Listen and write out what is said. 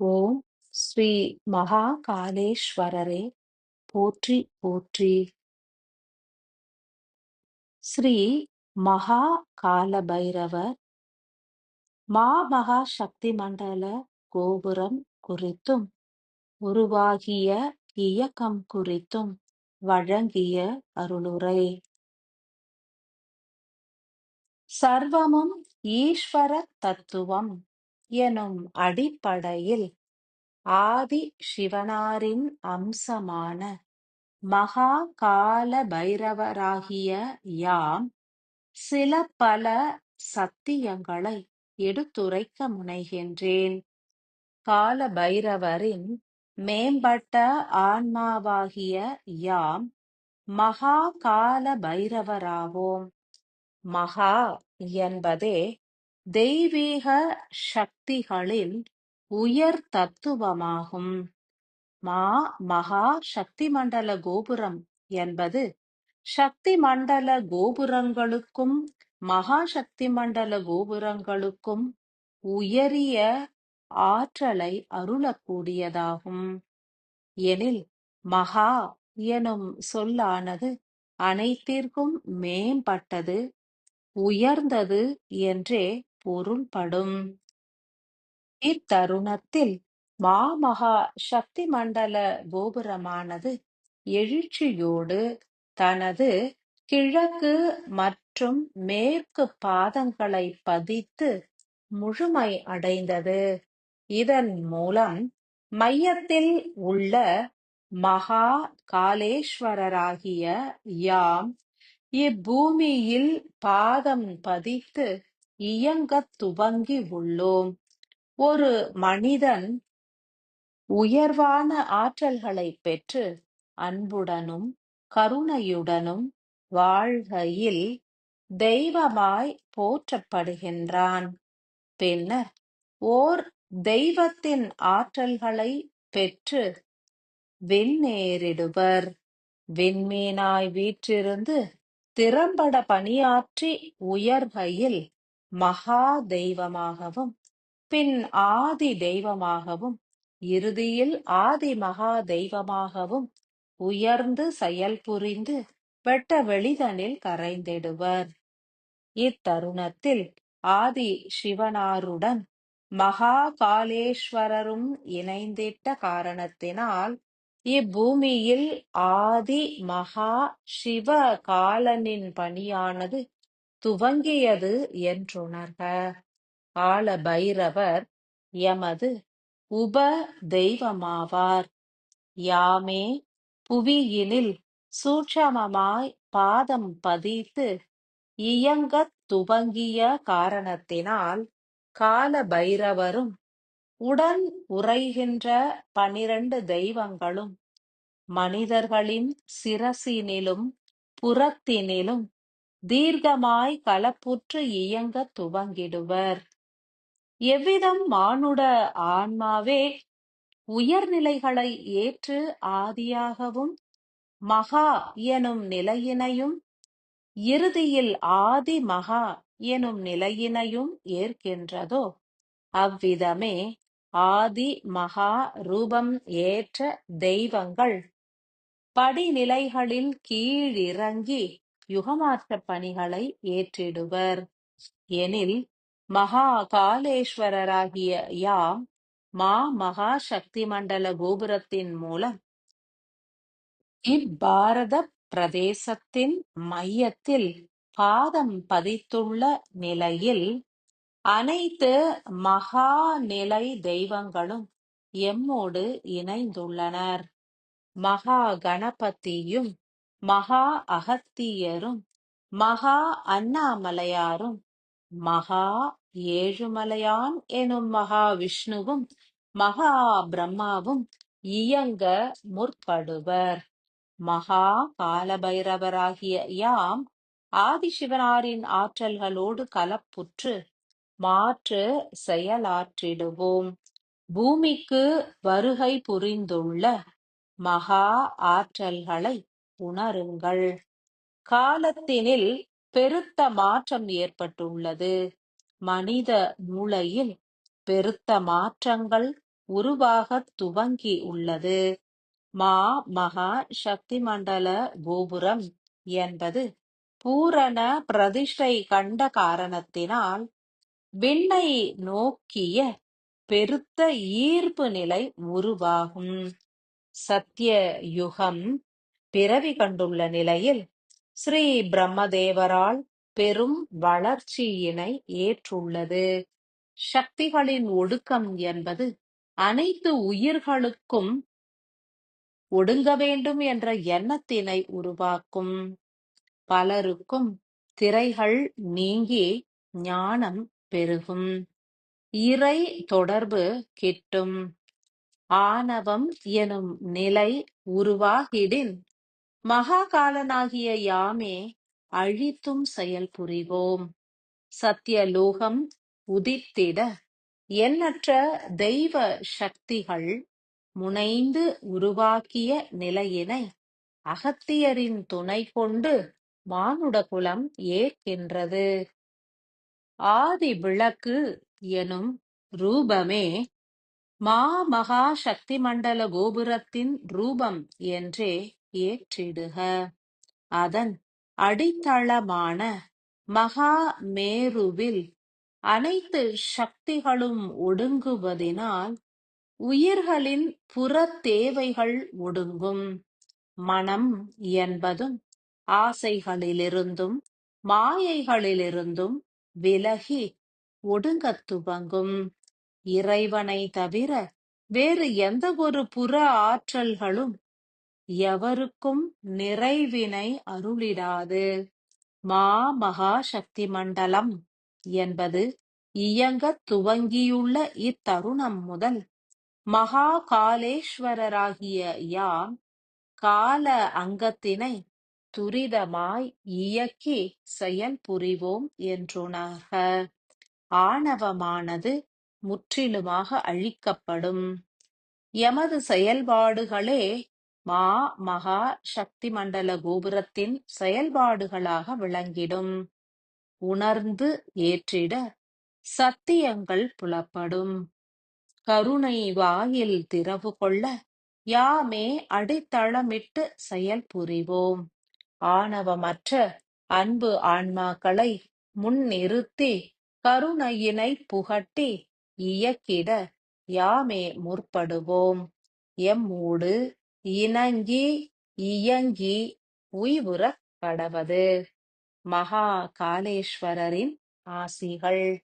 ஓம் ஸ்ரீ மகாகாளேஸ்வரரே போற்றி போற்றி. ஸ்ரீ மகா கால பைரவர் மாமகா சக்தி மண்டல கோபுரம் குறித்தும் உருவாகிய இயக்கம் குறித்தும் வழங்கிய அருளுரை. சர்வமும் ஈஸ்வர தத்துவம் எனும் அடிப்படையில் ஆதி சிவனாரின் அம்சமான மகா கால பைரவராகிய யாம் சில பல சத்தியங்களை எடுத்துரைக்க முனைகின்றேன். கால பைரவரின் மேம்பட்ட ஆன்மாவாகிய யாம் மகா கால பைரவராவோம். மகா என்பதே தெய்வீக சக்திகளில் உயர் தத்துவமாகும். மா மகா சக்தி மண்டல கோபுரம் என்பது சக்தி மண்டல கோபுரங்களுக்கும் மகா சக்தி மண்டல கோபுரங்களுக்கும் உயரிய ஆற்றலை அருளக்கூடியதாகும். எனில் மகா எனும் சொல்லானது அனைத்திற்கும் மேம்பட்டது உயர்ந்தது என்றே பொருள்படும். இத்தருணத்தில் மாமகா சக்தி மண்டல கோபுரமானது எழுச்சியோடு தனது கிழக்கு மற்றும் மேற்கு பாதங்களை பதித்து முழுமை அடைந்தது. இதன் மூலம் மையத்தில் உள்ள மகா காலேஸ்வரராகிய யாம் இப்பூமியில் பாதம் பதித்து இயங்கத் துவங்கி உள்ளோம். ஒரு மனிதன் உயர்வான ஆற்றல்களை பெற்று அன்புடனும் கருணையுடனும் வாழ்கையில் தெய்வமாய் போற்றப்படுகின்றான். பின்னர் ஓர் தெய்வத்தின் ஆற்றல்களை பெற்று விண்ணேறிடுவர் விண்மீனாய் வீற்றிருந்து திறம்பட பணியாற்றி உயர்கையில் மகா தெய்வமாகவும் பின் ஆதி தெய்வமாகவும் இறுதியில் ஆதி மகா தெய்வமாகவும் உயர்ந்து செயல் புரிந்து வெட்ட வெளிதனில் கரைந்திடுவர். இத்தருணத்தில் ஆதி சிவனாருடன் மகா காலேஸ்வரரும் இணைந்திட்ட காரணத்தினால் இப்பூமியில் ஆதி மகா சிவ காலனின் பணியானது துவங்கியது என்றுணர்க. ஆல பைரவர் எமது உப தெய்வமாவார் யாமே புவியினில் சூட்சமமாய் பாதம் பதித்து இயங்கத் துவங்கிய காரணத்தினால் கால பைரவரும் உடன் உரைகின்ற பனிரண்டு தெய்வங்களும் மனிதர்களின் சிரசினிலும் புறத்தினிலும் தீர்க்கமாய் கலப்புற்று இயங்கத் துவங்கிடுவர். எவ்விதம் மானுட ஆன்மாவே உயர்நிலைகளை ஏற்று ஆதியாகவும் மகா எனும் நிலையினையும் இறுதியில் ஆதி மகா எனும் நிலையினையும் ஏற்கின்றதோ அவ்விதமே ஆதி மகா ரூபம் ஏற்ற தெய்வங்கள். படிநிலைகளில் கீழிறங்கி யுகமாற்ற பணிகளை ஏற்றிடுவர். எனில் மகா காலேஸ்வரராகிய யாம் மா மகா சக்தி மண்டல கோபுரத்தின் மூலம் இப்பாரத பிரதேசத்தின் மையத்தில் பாதம் பதித்துள்ள நிலையில் அனைத்து மகா நிலை தெய்வங்களும் எம்மோடு இணைந்துள்ளனர். மகா கணபதியும் மகா அகத்தியரும் மகா அண்ணாமலையாரும் மகா ஏழுமலையான் எனும் மகா விஷ்ணுவும் மகா பிரம்மாவும் இயங்க முற்படுவர். மகா காலபைரவராகிய யாம் ஆதிசிவனாரின் ஆற்றல்களோடு கலப்புற்று மாற்று செயலாற்றிடுவோம். பூமிக்கு வருகை புரிந்துள்ள மகா ஆற்றல்களை உணருங்கள். காலத்தினில் பெருத்த மாற்றம் ஏற்பட்டுள்ளது. மனித மூளையில் பெருத்த மாற்றங்கள் உருவாகத் துவங்கி உள்ளது. மா மகா சக்தி மண்டல கோபுரம் என்பது பூரண பிரதிஷ்டை கண்ட காரணத்தினால் விண்ணை நோக்கிய பெருத்த ஈர்ப்பு நிலை உருவாகும். சத்திய யுகம் பிறவி கண்டுள்ள நிலையில் ஸ்ரீ பிரம்மதேவரால் பெரும் வளர்ச்சியினை ஏற்றுள்ளது. சக்திகளின் ஒடுக்கம் என்பது அனைத்து உயிர்களுக்கும் ஒடுங்க வேண்டும் என்ற எண்ணத்தினை உருவாக்கும். பலருக்கும் திரைகள் நீங்கி ஞானம் பெருகும். இறை தொடர்பு கிட்டும். ஆணவம் எனும் நிலை உருவாகிடின் மகாகாலனாகிய யாமே அழித்தும் செயல் புரிவோம் சத்தியலோகம் உதித்திட எண்ணற்ற தெய்வ சக்திகள் முனைந்து உருவாக்கிய நிலையினை அகத்தியரின் துணை கொண்டு மானுடகுலம் ஏற்கின்றது. ஆதி விளக்கு எனும் ரூபமே மா மகா சக்தி மண்டல கோபுரத்தின் ரூபம் என்றே ஏற்றிடுக. அதன் அடித்தளமான மகா மேருவில் அனைத்து சக்திகளும் ஒடுங்குவதினால் உயிர்களின் புறத் தேவைகள் ஒடுங்கும். மனம் என்பதும் ஆசைகளிலிருந்தும் மாயைகளிலிருந்தும் விலகி ஒடுங்கத் துவங்கும். இறைவனை தவிர வேறு எந்த ஒரு புற ஆற்றல்களும் எவருக்கும் நிறைவினை அருளிடாது. மா மகா சக்தி மண்டலம் என்பது இயங்கத் துவங்கியுள்ள இத்தருணம் முதல். மகா காலேஸ்வரராகிய யாம் கால அங்கத்தினை துரிதமாய் இயக்கி செயல் புரிவோம் என்றுணர்க. ஆணவமானது முற்றிலுமாக அழிக்கப்படும். எமது செயல்பாடுகளே மா மகா சக்தி மண்டல கோபுரத்தின் செயல்பாடுகளாக விளங்கிடும். உணர்ந்து ஏற்றிட சத்தியங்கள் புலப்படும். கருணை வாயில் திறவு கொள்ள யாமே அடித்தளமிட்டு செயல் புரிவோம். ஆணவமற்ற அன்பு ஆன்மாக்களை முன்னிறுத்தி கருணையினை புகட்டி இயக்கிட யாமே முற்படுவோம். எம்மூடு இணங்கி இயங்கி உய்வுறக் கடவது. மகா காலேஸ்வரரின் ஆசிகள்.